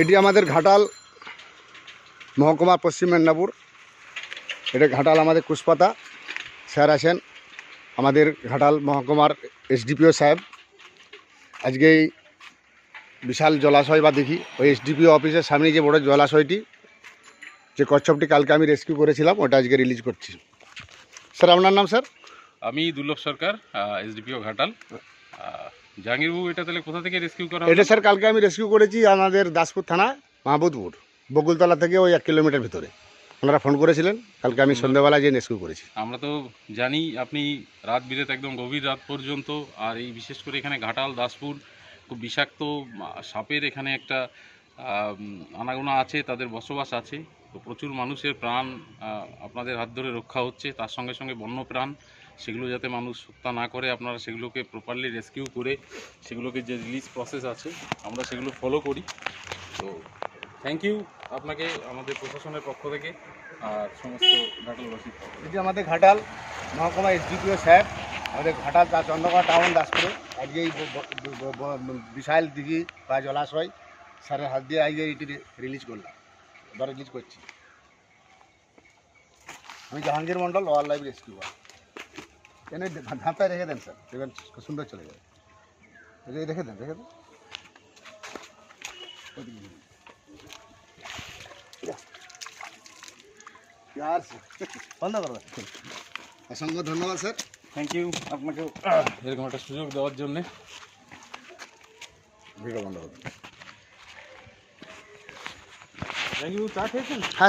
এটি আমাদের ঘাটাল মহকুমা পশ্চিম মেদিনীপুর। এটা ঘাটাল আমাদের কুশপাতা। স্যার আছেন আমাদের ঘাটাল মহকুমার এসডিপিও সাহেব। আজকে এই বিশাল জলাশয় বা দেখি, ওই এসডিপিও অফিসের সামনে যে বড় জলাশয়টি, যে কচ্ছপটি কালকে আমি রেস্কিউ করেছিলাম, ওটা আজকে রিলিজ করছি। স্যার, আপনার নাম, স্যার? আমি দুর্লভ সরকার এসডিপিও ঘাটাল। জাহাঙ্গীরবাবু এটা তাহলে কোথা থেকে রেস্কিউ করা এটা স্যার কালকে আমি রেস্কিউ করেছি আমাদের দাসপুর থানা মাহবুদপুর বকুলতলা থেকে ওই এক কিলোমিটার ভিতরে। ওনারা ফোন করেছিলেন কালকে আমি সন্ধ্যাবেলায় যে রেস্কিউ করেছি। আমরা তো জানি আপনি রাত বিরেত একদম গভীর রাত পর্যন্ত আর এই বিশেষ করে এখানে ঘাটাল দাসপুর খুব বিষাক্ত সাপের এখানে একটা আনাগোনা আছে তাদের বসবাস আছে। তো প্রচুর মানুষের প্রাণ আপনাদের হাত ধরে রক্ষা হচ্ছে তার সঙ্গে সঙ্গে বন্য প্রাণ সেগুলো যাতে মানুষ হত্যা না করে, আপনারা সেগুলোকে প্রপারলি রেস্কিউ করে সেগুলোকে যে রিলিজ প্রসেস আছে, আমরা সেগুলো ফলো করি। তো থ্যাংক ইউ আপনাকে, আমাদের প্রশাসনের পক্ষ থেকে আর সমস্ত থেকে। এটি আমাদের ঘাটাল, মহকুমা এসডিপিও সাহেব, আমাদের ঘাটাল তা চন্দ্রকোনা টাউন দাসপুরে। আজকে এই বিশাল দিঘি বা জলাশয়, স্যারের হাত দিয়ে আজকে এটি রিলিজ করলাম। এবার রিলিজ করছি। আমি Jahangir Mondal wild life rescue এনে ধাপটায় রেখে দেন স্যার দেখবেন সুন্দর চলে যাবে রে- রেখে দেন রেখে দেন ওইদিকে নিয়ে যান। ইয়ার বন্ধ করো অসংখ্য ধন্যবাদ স্যার থ্যাংক ইউ আপনাকেও এরকম একটা সুযোগ দেওয়ার জন্যে ভিডিও বন্ধ করুন থ্যাংক ইউ চা খেয়েছেন